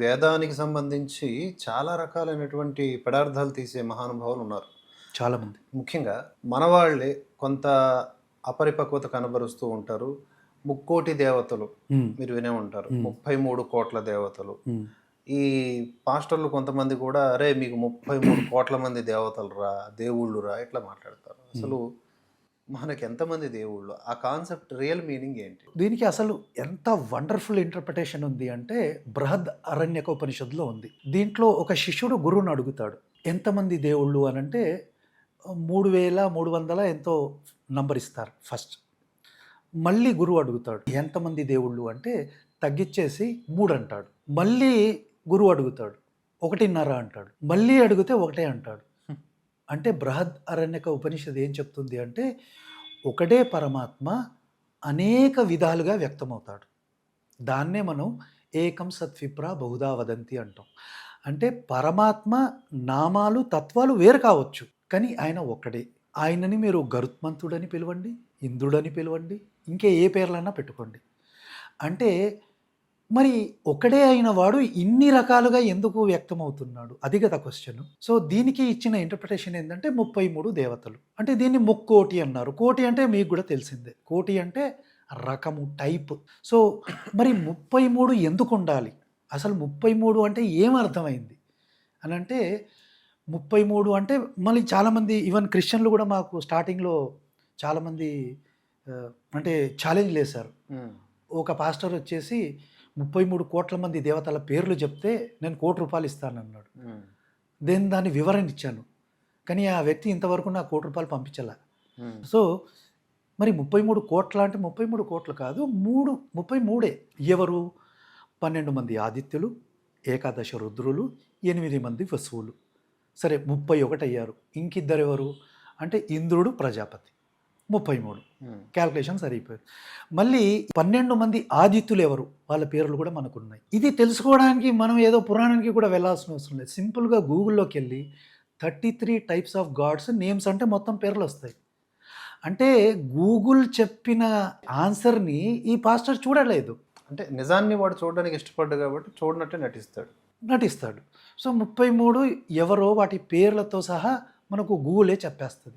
వేదానికి సంబంధించి చాలా రకాలైనటువంటి పదార్థాలు తీసే మహానుభావులు ఉన్నారు. చాలామంది ముఖ్యంగా మన వాళ్ళే కొంత అపరిపక్వత కనబరుస్తూ ఉంటారు. ముక్కోటి దేవతలు మీరు వినే ఉంటారు. ముప్పై మూడు కోట్ల దేవతలు. ఈ పాస్టర్లు కొంతమంది కూడా అరే మీకు ముప్పై మూడు కోట్ల మంది దేవతలు రా దేవుళ్ళు రా ఇట్లా మాట్లాడతారు. అసలు మనకి ఎంతమంది దేవుళ్ళు ఆ కాన్సెప్ట్ రియల్ మీనింగ్ ఏంటి? దీనికి అసలు ఎంత వండర్ఫుల్ ఇంటర్ప్రిటేషన్ ఉంది అంటే బృహద్ అరణ్యకోపనిషత్తులో ఉంది. దీంట్లో ఒక శిష్యుడు గురువుని అడుగుతాడు ఎంతమంది దేవుళ్ళు? అని అంటే మూడు వేల మూడు వందల ఎంతో నంబర్ ఇస్తారు ఫస్ట్. మళ్ళీ గురువు అడుగుతాడు ఎంతమంది దేవుళ్ళు? అంటే తగ్గిచ్చేసి మూడు అంటాడు. మళ్ళీ గురువు అడుగుతాడు ఒకటిన్నర అంటాడు. మళ్ళీ అడిగితే ఒకటే అంటాడు. అంటే బృహద్ అరణ్యక ఉపనిషత్ ఏం చెప్తుంది అంటే ఒకటే పరమాత్మ అనేక విధాలుగా వ్యక్తమవుతాడు. దాన్నే మనం ఏకం సత్విప్ర బహుదా వదంతి అంటాం. అంటే పరమాత్మ నామాలు తత్వాలు వేరు కావచ్చు కానీ ఆయన ఒక్కడే. ఆయనని మీరు గరుత్మంతుడని పిలవండి ఇంద్రుడని పిలవండి ఇంకే ఏ పేర్లన్నా పెట్టుకోండి. అంటే మరి ఒకడే అయిన వాడు ఇన్ని రకాలుగా ఎందుకు వ్యక్తమవుతున్నాడు? అది కదా క్వశ్చన్ సో దీనికి ఇచ్చిన ఇంటర్ప్రిటేషన్ ఏంటంటే ముప్పై మూడు దేవతలు. అంటే దీన్ని ముక్కోటి అన్నారు. కోటి అంటే మీకు కూడా తెలిసిందే. కోటి అంటే రకము టైప్. సో మరి ముప్పై మూడు ఎందుకు ఉండాలి? అసలు ముప్పై మూడు అంటే ఏం అర్థమైంది? అని అంటే ముప్పై మూడు అంటే మళ్ళీ చాలామంది ఈవెన్ క్రిస్టియన్లు కూడా మాకు స్టార్టింగ్లో చాలామంది అంటే ఛాలెంజ్ లేశారు. ఒక పాస్టర్ వచ్చేసి ముప్పై మూడు కోట్ల మంది దేవతల పేర్లు చెప్తే నేను కోటి రూపాయలు ఇస్తానన్నాడు. మ్మ్. నేను దాన్ని వివరణ ఇచ్చాను. కానీ ఆ వ్యక్తి ఇంతవరకు నా కోటి రూపాయలు పంపించాల. సో మరి ముప్పై మూడు కోట్ల అంటే ముప్పై మూడు కోట్లు కాదు మూడు ముప్పై మూడే. ఎవరు? పన్నెండు మంది ఆదిత్యులు ఏకాదశ రుద్రులు ఎనిమిది మంది వసువులు. సరే ముప్పై ఒకటి అయ్యారు. ఇంకిద్దరు ఎవరు అంటే ఇంద్రుడు ప్రజాపతి. ముప్పై మూడు. క్యాల్కులేషన్ సరిపోయింది. మళ్ళీ పన్నెండు మంది ఆదిత్యులు ఎవరు? వాళ్ళ పేర్లు కూడా మనకు ఉన్నాయి ఇది తెలుసుకోవడానికి మనం ఏదో పురాణానికి కూడా వెళ్ళాల్సిన అవసరం లేదు. సింపుల్గా గూగుల్లోకి వెళ్ళి thirty three types of gods names అంటే మొత్తం పేర్లు వస్తాయి. అంటే గూగుల్ చెప్పిన ఆన్సర్ని ఈ పాస్టర్ చూడలేదు. అంటే నిజాన్ని వాడు చూడడానికి ఇష్టపడ్డు కాబట్టి చూడనట్టే నటిస్తాడు. నటిస్తాడు. సో ముప్పై మూడు ఎవరో వాటి పేర్లతో సహా మనకు గూగులే చెప్పేస్తుంది.